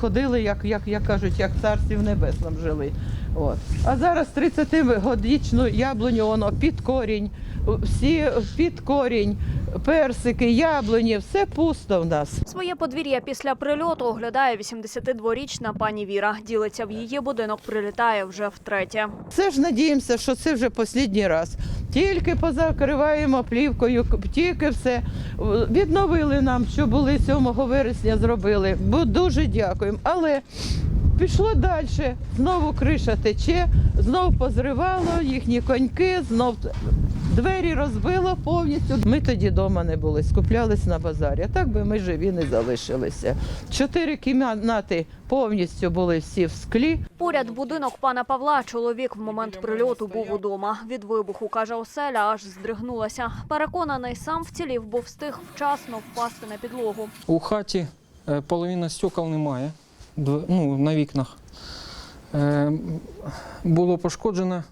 ходили, як, як, як кажуть, як в царстві в небесному жили. От. А зараз 30-годічну яблуню воно під корінь, всі під корінь, персики, яблуні, все пусто в нас. Своє подвір'я після прильоту оглядає 82-річна пані Віра. Ділиться в її будинок, прилітає вже втретє. Все ж надіємося, що це вже останній раз. Тільки позакриваємо плівкою, тільки все відновили нам, що були 7 вересня, зробили. Бо дуже дякуємо. Але пішло далі. Знову криша тече, знов позривало їхні коньки, знов двері розбило повністю. Ми тоді вдома не були, скуплялись на базарі. А так би ми живі не залишилися. Чотири кімнати повністю були всі в склі. Поряд будинок пана Павла чоловік в момент прильоту був удома. Від вибуху, каже оселя, аж здригнулася. Переконаний, сам вцілів, бо встиг вчасно впасти на підлогу. У хаті е, половина стекол немає ну, на вікнах. Е, Було пошкоджено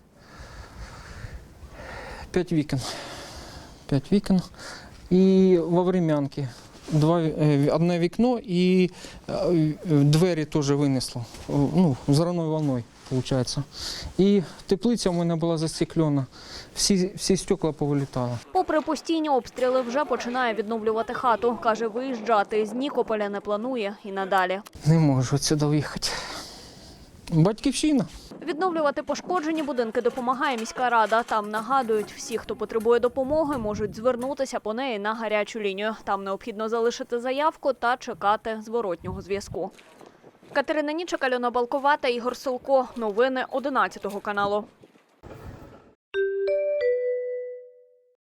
5 вікон. 5 вікон. І во врем'янки. Два, е, одне вікно і е, двері теж винесло. Ну, взривною волною, виходить. І теплиця у мене була застеклена. Всі, всі стекла повилітали. Попри постійні обстріли, вже починає відновлювати хату. Каже, виїжджати з Нікополя не планує і надалі. Не можу відсюди виїхати. Батьківщина. Відновлювати пошкоджені будинки допомагає міська рада. Там нагадують, всі, хто потребує допомоги, можуть звернутися по неї на гарячу лінію. Там необхідно залишити заявку та чекати зворотнього зв'язку. Катерина Нічик, Альона Балкова та Ігор Силко. Новини 11 каналу.